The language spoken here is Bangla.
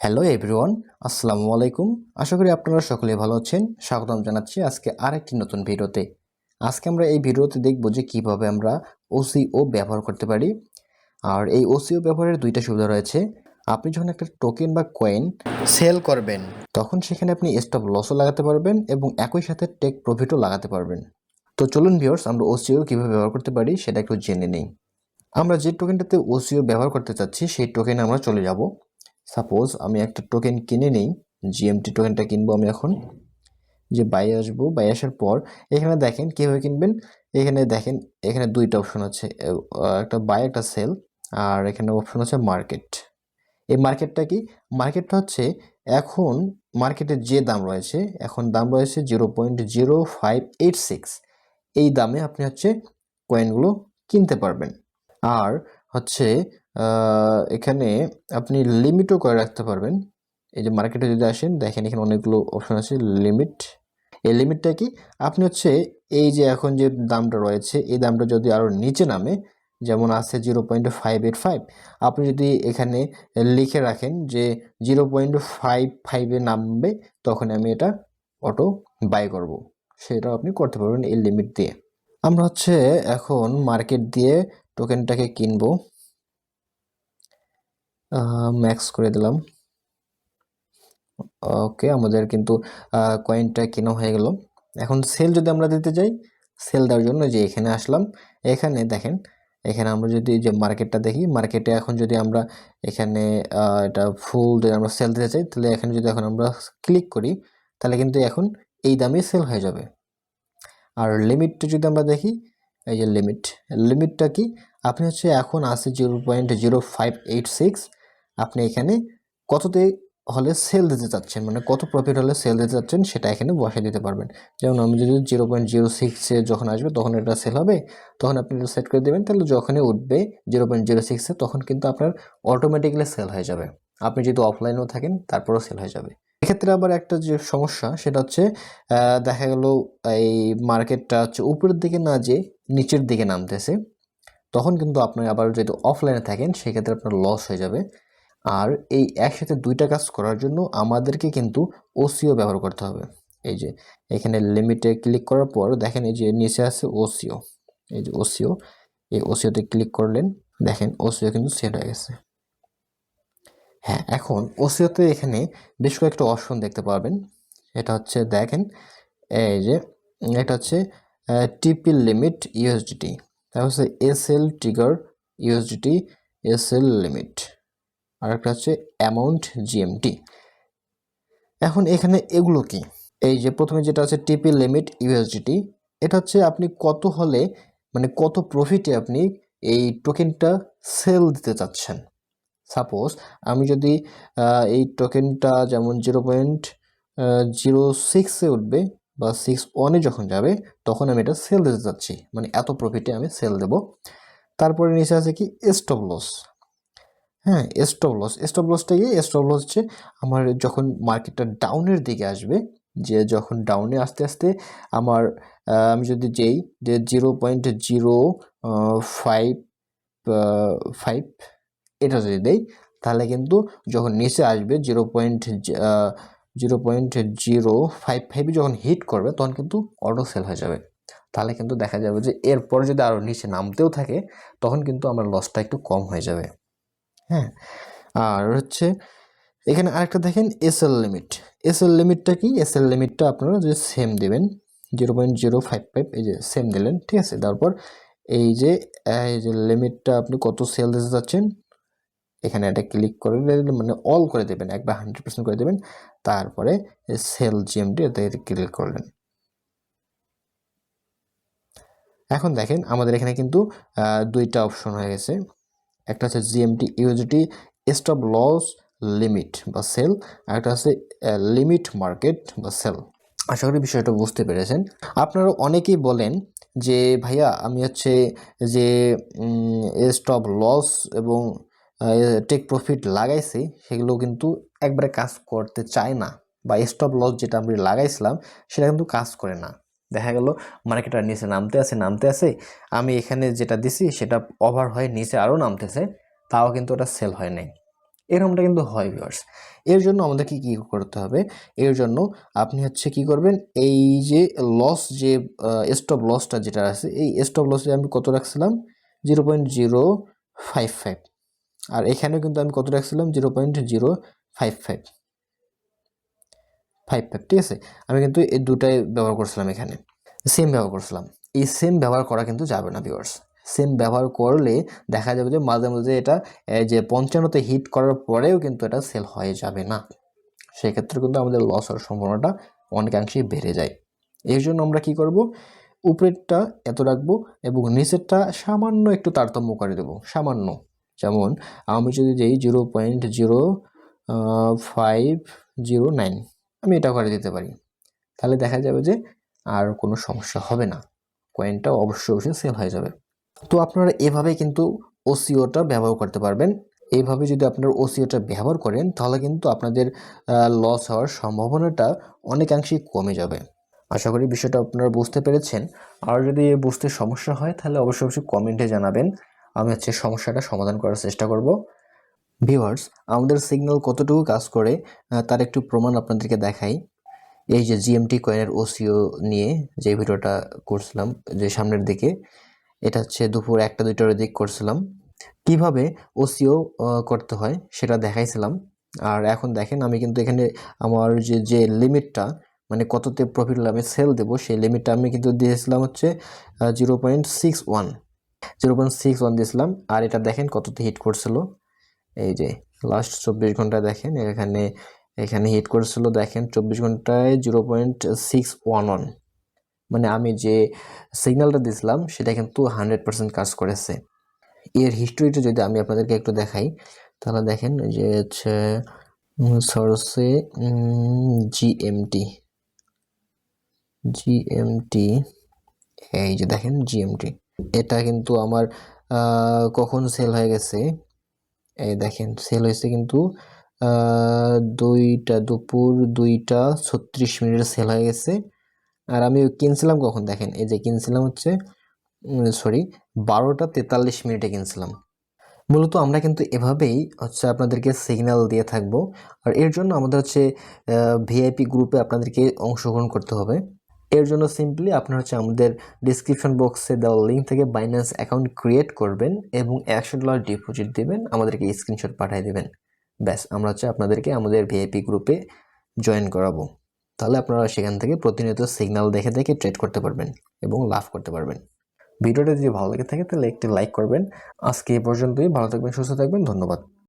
হ্যালো এভরিওয়ান আসসালামু আলাইকুম আশা করি আপনারা সকলে ভালো আছেন। স্বাগতম জানাচ্ছি আজকে আরেকটি নতুন ভিডিওতে। আজকে আমরা এই ভিডিওতে দেখব যে কীভাবে আমরা ওসিও ব্যবহার করতে পারি। আর এই ওসিও ব্যবহারের দুইটা সুবিধা রয়েছে। আপনি যখন একটা টোকেন বা কয়েন সেল করবেন, তখন সেখানে আপনি স্টপ লসও লাগাতে পারবেন এবং একই সাথে টেক প্রফিটও লাগাতে পারবেন। তো চলুন ভিউয়ার্স আমরা ওসিও কীভাবে ব্যবহার করতে পারি সেটা একটু জেনে নিই। আমরা যে টোকেনটাতে ওসিও ব্যবহার করতে চাচ্ছি, সেই টোকেনে আমরা চলে যাব। সাপোজ আমি একটা টোকেন কিনে নেই জিএমটি টোকেনটা কিনবো আমি এখন, যে বাই আসব বাই আসার পর এখানে দেখেন কীভাবে কিনবেন, এখানে দেখেন, এখানে দুইটা অপশন আছে একটা বাই একটা সেল আর এখানে অপশন আছে মার্কেট এই মার্কেটটা কি? মার্কেটটা হচ্ছে এখন মার্কেটে যে দাম রয়েছে, এখন দাম রয়েছে zero point zero five eight six এই দামে আপনি হচ্ছে কয়েনগুলো কিনতে পারবেন। আর হচ্ছে এখানে আপনি লিমিটও করে রাখতে পারবেন। এই যে মার্কেটে যদি আসেন, দেখেন এখানে অনেকগুলো অপশন আছে লিমিট এই লিমিটটা কি? আপনি হচ্ছে এই যে এখন যে দামটা রয়েছে, এই দামটা যদি আরও নিচে নামে, যেমন আছে zero point five eight five আপনি যদি এখানে লিখে রাখেন যে জিরো পয়েন্ট ফাইভ ফাইভে নামবে, তখন আমি এটা অটো বাই করব। সেটাও আপনি করতে পারবেন এই লিমিট দিয়ে। আমরা হচ্ছে এখন মার্কেট দিয়ে টোকেনটাকে কিনবো। ম্যাক্স করে দিলাম। ওকে আমাদের কিন্তু কয়েনটা কেনা হয়ে গেল। এখন সেল যদি আমরা দিতে যাই সেল দেওয়ার জন্য যে এখানে আসলাম, এখানে দেখেন, এখানে আমরা যদি যে মার্কেটটা দেখি মার্কেটে এখন যদি আমরা এখানে এটা ফুল যদি আমরা সেল দিতে চাই, তাহলে এখানে যদি এখন আমরা ক্লিক করি, তাহলে কিন্তু এখন এই দামে সেল হয়ে যাবে। আর লিমিটটা যদি আমরা দেখি, এই যে লিমিট লিমিটটা কি? আপনি হচ্ছে এখন আছে zero point zero five eight six আপনি এখানে কততে হলে সেল দিতে চাচ্ছেন? মানে কত প্রফিট হলে সেল দিতে চাচ্ছেন সেটা এখানে বসে দিতে পারবেন। যেমন আমি যদি জিরো পয়েন্ট জিরো সিক্সে যখন আসবে তখন এটা সেল হবে। তখন আপনি এটা সেট করে দেবেন, তাহলে যখনই উঠবে জিরো পয়েন্ট জিরো সিক্সে তখন কিন্তু আপনার অটোমেটিক্যালি সেল হয়ে যাবে। আপনি যদি অফলাইনেও থাকেন, তারপরেও সেল হয়ে যাবে। এক্ষেত্রে আবার একটা যে সমস্যা, সেটা হচ্ছে দেখা গেল এই মার্কেটটা হচ্ছে উপরের দিকে না যে নিচের দিকে নামতেছে। তখন কিন্তু আপনি আবার যদি অফলাইনে থাকেন, সেক্ষেত্রে আপনার লস হয়ে যাবে। আর এই একসাথে দুইটা কাজ করার জন্য আমাদেরকে কিন্তু ওসিও ব্যবহার করতে হবে। এই যে, এখানে লিমিটে ক্লিক করার পর দেখেন এই যে নিচে আছে ওসিও এই যে ওসিও এই ওসিওতে ক্লিক করলেন, দেখেন ওসিও কিন্তু সেট হয়ে গেছে। হ্যাঁ এখন ওসিওতে এখানে বেশ কয়েকটা অপশন দেখতে পাবেন। এটা হচ্ছে দেখেন, এই যে, এটা হচ্ছে টিপি লিমিট ইউএসডিটি তারপর হচ্ছে S L trigger USDT S L limit আর একটা হচ্ছে অ্যামাউন্ট জিএমটি এখন এখানে এগুলো কি? এই যে প্রথমে যেটা আছে টিপি লিমিট ইউএসডিটি এটা হচ্ছে আপনি কত হলে মানে কত প্রফিটে আপনি এই টোকেনটা সেল দিতে চাচ্ছেন। সাপোজ আমি যদি এই টোকেনটা যেমন জিরো পয়েন্ট জিরো সিক্সে উঠবে বা সিক্স ওয়ানে যখন যাবে, তখন আমি এটা সেল দিতে চাচ্ছি। মানে এত প্রফিটে আমি সেল দেব। তারপরে নিচে আছে কি? স্টপ লস হ্যাঁ স্টপ লস স্টপ লসটা কি? স্টপ লস হচ্ছে আমার যখন মার্কেটটা ডাউনের দিকে আসবে, যে যখন ডাউনে আস্তে আস্তে আমার আমি যদি যেই যে zero point zero five five এটা যদি দেই, তাহলে কিন্তু যখন নিচে আসবে zero point zero point zero five ফাইভে যখন হিট করবে, তখন কিন্তু অটো সেল হয়ে যাবে। তাহলে কিন্তু দেখা যাবে যে এরপরে যদি আরও নিচে নামতেও থাকে, তখন কিন্তু আমার লসটা একটু কম হয়ে যাবে। হ্যাঁ? আর হচ্ছে এখানে আরেকটা দেখেন এসএল লিমিট এসএল লিমিটটা কি? এসএল লিমিটটা আপনারা যে সেম দেবেন zero point zero five five এই যে সেম দিলেন, ঠিক আছে? তারপর এই যে এই যে লিমিটটা আপনি কত সেল দিতে চাচ্ছেন, এখানে এটা ক্লিক করে মানে অল করে দেবেন একবার হান্ড্রেড পার্সেন্ট করে দেবেন, তারপরে সেল জিএমটি এতে ক্লিক করলেন। এখন দেখেন আমাদের এখানে কিন্তু দুইটা অপশন হয়ে গেছে। একটা হচ্ছে GMT UGT stop loss limit বা সেল আর একটা হচ্ছে লিমিট মার্কেট বা সেল আশা করি বিষয়টা বুঝতে পেরেছেন। আপনারা অনেকেই বলেন যে, ভাইয়া, আমি হচ্ছে যে স্টপ লস এবং টেক প্রফিট লাগাইছি, সেগুলো কিন্তু একবারে কাজ করতে চায় না বা স্টপ লস যেটা আমি লাগাইছিলাম, সেটা কিন্তু কাজ করে না। দেখা গেল মার্কেটার নিচে নামতে আছে নামতে আছে। আমি এখানে যেটা দিছি সেটা ওভার হয়ে নিচে আরও নামতেছে, তাও কিন্তু ওটা সেল হয় নাই। এরকমটা কিন্তু হয় ভিউয়ার্স এর জন্য আমাদেরকে কী করতে হবে? এর জন্য আপনি হচ্ছে কি করবেন, এই যে লস যে স্টপ লসটা যেটা আছে, এই স্টপ লসে আমি কত রাখছিলাম? Zero point zero five five আর এখানেও কিন্তু আমি কত রাখছিলাম? Zero point zero five five five five ঠিক আছে? আমি কিন্তু এই দুটাই ব্যবহার করছিলাম এখানে। সেম ব্যবহার করছিলাম। এই সেম ব্যবহার করা কিন্তু যাবে না ভিউয়ার্স সেম ব্যবহার করলে দেখা যাবে যে মাঝে মাঝে এটা যে পঞ্চান্নতে হিট করার পরেও কিন্তু এটা সেল হয়ে যাবে না। সেক্ষেত্রে কিন্তু আমাদের লস হওয়ার সম্ভাবনাটা অনেকাংশেই বেড়ে যায়। এর জন্য আমরা কি করব? উপরেরটা এত রাখব এবং নিচেরটা সামান্য একটু তারতম্য করে দেবো, সামান্য। যেমন, আমি যদি যেই zero point zero five zero nine আমি এটা করে দিতে পারি। তাহলে দেখা যাবে যে আর কোনো সমস্যা হবে না। কয়েনটা অবশ্যই অবশ্যই সেল হয়ে যাবে। তো আপনারা এভাবে কিন্তু ওসিওটা ব্যবহার করতে পারবেন। এইভাবে যদি আপনারা ওসিওটা ব্যবহার করেন, তাহলে কিন্তু আপনাদের লস হওয়ার সম্ভাবনাটা অনেকাংশেই কমে যাবে। আশা করি বিষয়টা আপনারা বুঝতে পেরেছেন। আর যদি বুঝতে সমস্যা হয়, তাহলে অবশ্যই অবশ্যই কমেন্টে জানাবেন। আমি হচ্ছে সমস্যাটা সমাধান করার চেষ্টা করব। ভিউয়ার্স আমাদের সিগন্যাল কতটুকু কাজ করে তার একটু প্রমাণ আপনাদেরকে দেখাই। এই যে জিএমটি কয়েনের ওসিও নিয়ে যে ভিডিওটা করছিলাম, যে সামনের দিকে, এটা হচ্ছে দুপুর একটা দুইটার দিক করছিলাম। কীভাবে ওসিও করতে হয় সেটা দেখাইছিলাম। আর এখন দেখেন, আমি কিন্তু এখানে আমার যে যে লিমিটটা মানে কততে প্রফিট আমি সেল দেবো, সেই লিমিটটা আমি কিন্তু দিয়েছিলাম হচ্ছে zero point six one zero point six one দিয়েছিলাম, আর এটা দেখেন কততে হিট করছিল। এই যে লাস্ট চব্বিশ ঘন্টায় দেখেন, এখানে এখানে হিট করেছিল দেখেন চব্বিশ ঘন্টায় zero point six one one মানে আমি যে সিগন্যালটা দিয়েছিলাম সেটা কিন্তু হান্ড্রেড পার্সেন্ট কাজ করেছে। এর হিস্টোরিটা যদি আমি আপনাদেরকে একটু দেখাই, তাহলে দেখেন যে হচ্ছে সরসে জিএমটি জিএমটি এই যে দেখেন জিএমটি এটা কিন্তু আমার কখন সেল হয়ে গেছে? এই দেখেন সেল হয়েছে কিন্তু দুইটা দুপুর দুইটা ছত্রিশ মিনিটে সেল হয়ে গেছে। আর আমি কিনছিলাম কখন? দেখেন, এই যে কিনছিলাম হচ্ছে সরি বারোটা তেতাল্লিশ মিনিটে কিনছিলাম। মূলত আমরা কিন্তু এভাবেই হচ্ছে আপনাদেরকে সিগন্যাল দিয়ে থাকব। আর এর জন্য আমাদের হচ্ছে ভিআইপি গ্রুপে আপনাদেরকে অংশগ্রহণ করতে হবে। এর জন্য সিম্পলি আপনার হচ্ছে আমাদের ডিসক্রিপশন বক্সে দেওয়া লিঙ্ক থেকে বাইন্যান্স অ্যাকাউন্ট ক্রিয়েট করবেন এবং একশো ডলার ডিপোজিট দিবেন, আমাদেরকে স্ক্রিনশট পাঠিয়ে দিবেন। ব্যাস, আমরা হচ্ছে আপনাদেরকে আমাদের ভিআইপি গ্রুপে জয়েন করাবো। তাহলে আপনারা সেখান থেকে প্রতিনিয়ত সিগন্যাল দেখে দেখে ট্রেড করতে পারবেন এবং লাভ করতে পারবেন। ভিডিওটা যদি ভালো লেগে থাকে তাহলে একটি লাইক করবেন। আজকে এই পর্যন্তই, ভালো থাকবেন, সুস্থ থাকবেন, ধন্যবাদ।